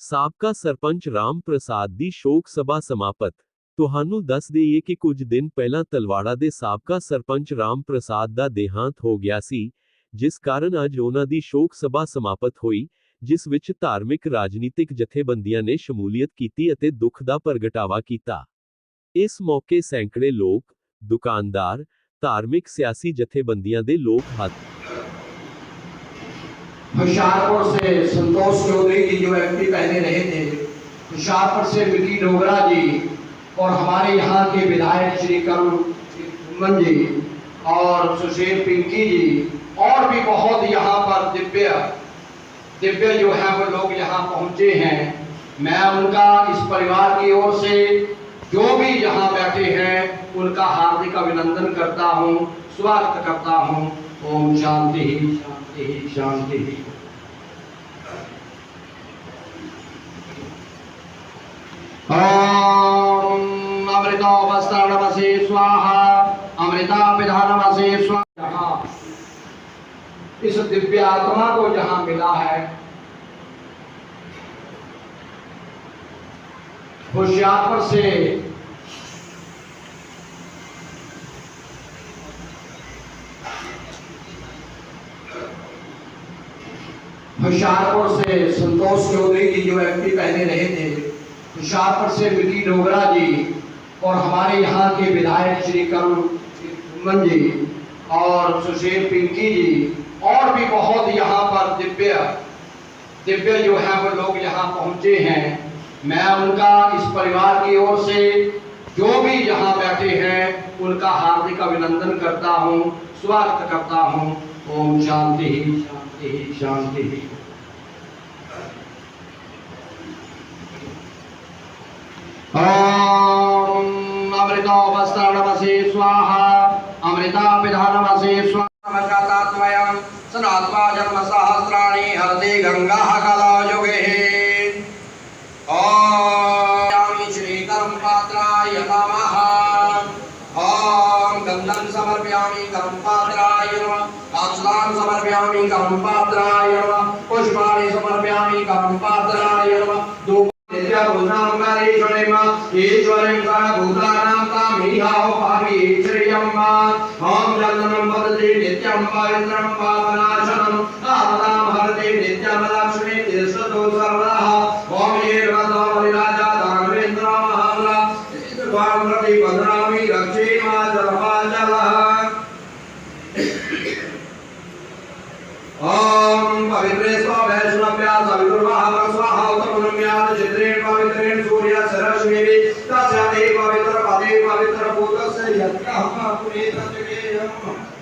ਸਾਬਕਾ ਸਰਪੰਚ ਰਾਮ ਪ੍ਰਸਾਦ ਦੀ ਸ਼ੋਕ ਸਭਾ ਸਮਾਪਤ ਤੁਹਾਨੂੰ ਦੱਸ ਦੇਈਏ ਕਿ ਕੁਝ ਦਿਨ ਪਹਿਲਾਂ ਤਲਵਾੜਾ ਦੇ ਸਾਬਕਾ ਸਰਪੰਚ ਰਾਮ ਪ੍ਰਸਾਦ ਦਾ ਦੇਹਾਂਤ ਹੋ ਗਿਆ ਸੀ ਜਿਸ ਕਾਰਨ ਅੱਜ ਉਹਨਾਂ ਦੀ ਸ਼ੋਕ ਸਭਾ ਸਮਾਪਤ ਹੋਈ ਜਿਸ ਵਿੱਚ ਧਾਰਮਿਕ ਰਾਜਨੀਤਿਕ ਜਥੇਬੰਦੀਆਂ ਨੇ ਸ਼ਮੂਲੀਅਤ ਕੀਤੀ ਅਤੇ ਦੁੱਖ ਦਾ ਪ੍ਰਗਟਾਵਾ ਕੀਤਾ ਇਸ ਮੌਕੇ ਸੈਂਕੜੇ ਲੋਕ ਦੁਕਾਨਦਾਰ ਧਾਰਮਿਕ ਸਿਆਸੀ ਜਥੇਬੰਦੀਆਂ ਦੇ ਲੋਕ ਹੱਥ होशियारपुर से संतोष चौधरी जी जो एमपी पहले रहे थे, होशियारपुर से विकी डोगरा जी और हमारे यहाँ के विधायक श्री करुण जी और सुशील पिंकी जी और भी बहुत यहाँ पर दिव्य दिव्य जो है वो लोग यहाँ पहुँचे हैं। मैं उनका इस परिवार की ओर से जो भी यहाँ बैठे हैं, उनका हार्दिक अभिनंदन करता हूँ, स्वागत करता हूँ। ओम शांति शांति शांति ओम अमृतोपस्तरणमसि स्वाहा। अमृता विधानमसि स्वाहा। इस दिव्य आत्मा को जहाँ मिला है। होशियारपुर से होशियारपुर से संतोष चौधरी जी जो एमपी पहले रहे थे होशियारपुर से विकी डोगरा जी और हमारे यहाँ के विधायक श्री करुण जी और सुशील पिंकी जी और भी बहुत यहाँ पर दिव्य दिव्य जो है वो लोग यहाँ पहुँचे हैं। मैं उनका इस परिवार की ओर से जो भी यहाँ बैठे हैं, उनका हार्दिक अभिनंदन करता हूँ, स्वागत करता हूँ। ओम शांति शांति शांति ओम अमृतोपस्तरणमसि स्वाहा अमृता विधानमसि स्वाहा सनात्मा जन्म सहस्राणि हरति गङ्गाः कलायुगे। ॐ श्रीकरं पात्राय नमः। ॐ गन्धं समर्पयामि, करं पात्राय नमः। कांसलां समर्पयामि, करं पात्राय नमः। पुष्पाणि समर्पयामि, करं पात्राय नमः। ईश्वरीं सर्वभूतानां तामिहाहो पाहि श्रियम् ॐ चन्दनं वदति नित्यं पवित्रं पापनाशनम् आपदां त्वां प्रति रक्षेमा जलपाचलः ओम पवित्रे स्वैष्णव्या सवितुर्वाह स्वाहा उत्तमनम्याद चित्रेण पवित्रेण सूर्य सरश्मिवि तस्याते पवित्र पदे पवित्र भूतस्य यत्कः पुरे तत्केयम्